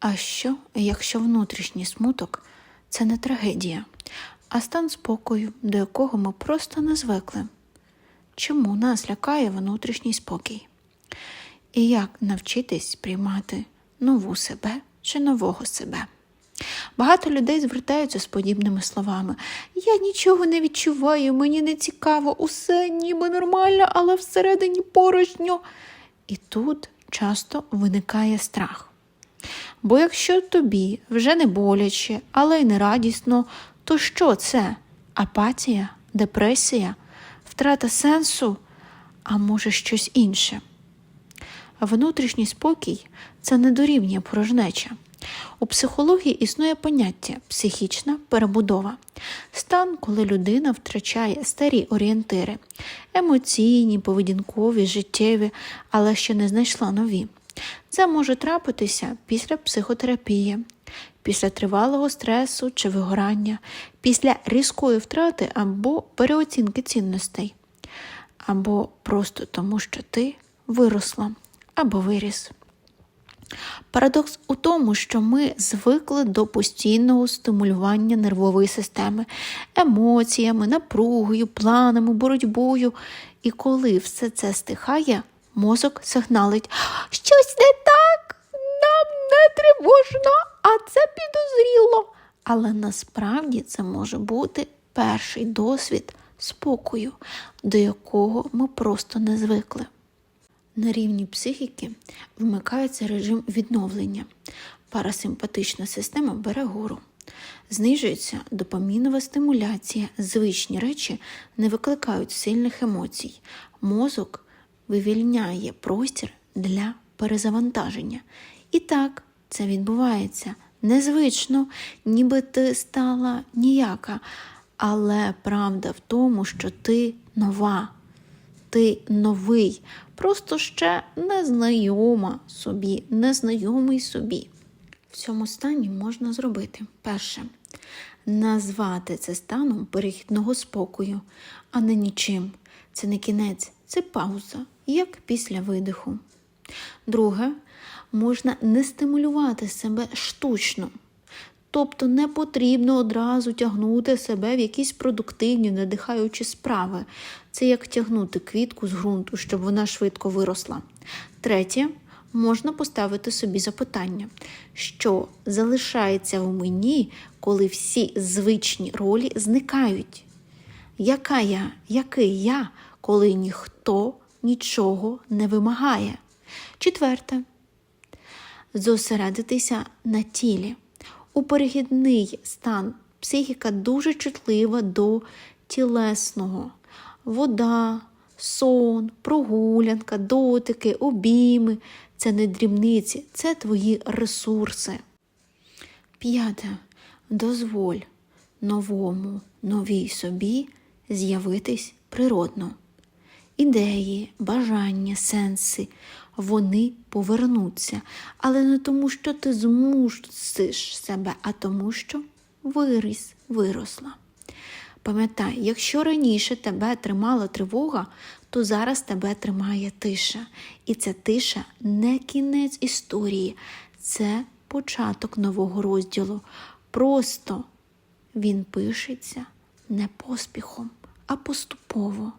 А що, якщо внутрішній смуток це не трагедія, а стан спокою, до якого ми просто не звикли? Чому нас лякає внутрішній спокій? І як навчитись приймати нову себе чи нового себе? Багато людей звертаються з подібними словами: Я нічого не відчуваю, мені не цікаво, усе ніби нормально, але всередині порожньо. І тут часто виникає страх. Бо якщо тобі вже не боляче, але й не радісно, то що це? Апатія, депресія, втрата сенсу, а може щось інше? Внутрішній спокій це не дорівнює порожнеча. У психології існує поняття психічна перебудова, стан, коли людина втрачає старі орієнтири, емоційні, поведінкові, життєві, але ще не знайшла нові. Це може трапитися після психотерапії, після тривалого стресу чи вигорання, після різкої втрати або переоцінки цінностей, або просто тому, що ти виросла або виріс. Парадокс у тому, що ми звикли до постійного стимулювання нервової системи, емоціями, напругою, планами, боротьбою. І коли все це стихає, мозок сигналить щось не так, нам не тривожно, а це підозріло. Але насправді це може бути перший досвід спокою, до якого ми просто не звикли. На рівні психіки вмикається режим відновлення. Парасимпатична система бере гору. Знижується допамінова стимуляція, звичні речі не викликають сильних емоцій. Мозок вивільняє простір для перезавантаження. І так це відбувається незвично, ніби ти стала ніяка. Але правда в тому, що ти нова ти новий, просто ще незнайома собі, незнайомий собі. В цьому стані можна зробити перше назвати це станом перехідного спокою, а не нічим. Це не кінець, це пауза, як після видиху. Друге, можна не стимулювати себе штучно. Тобто не потрібно одразу тягнути себе в якісь продуктивні, надихаючі справи. Це як тягнути квітку з ґрунту, щоб вона швидко виросла. Третє, можна поставити собі запитання, що залишається в мені, коли всі звичні ролі зникають. Яка я, який я, коли ніхто нічого не вимагає? Четверте, зосередитися на тілі. У перехідний стан психіка дуже чутлива до тілесного. Вода, сон, прогулянка, дотики, обійми це не дрібниці, це твої ресурси. П'яте. Дозволь новому, новій собі з'явитись природно. Ідеї, бажання, сенси вони повернуться, але не тому, що ти змусиш себе, а тому, що виріс, виросла. Пам'ятай, якщо раніше тебе тримала тривога, то зараз тебе тримає тиша. І ця тиша не кінець історії, це початок нового розділу. Просто він пишеться не поспіхом, а поступово.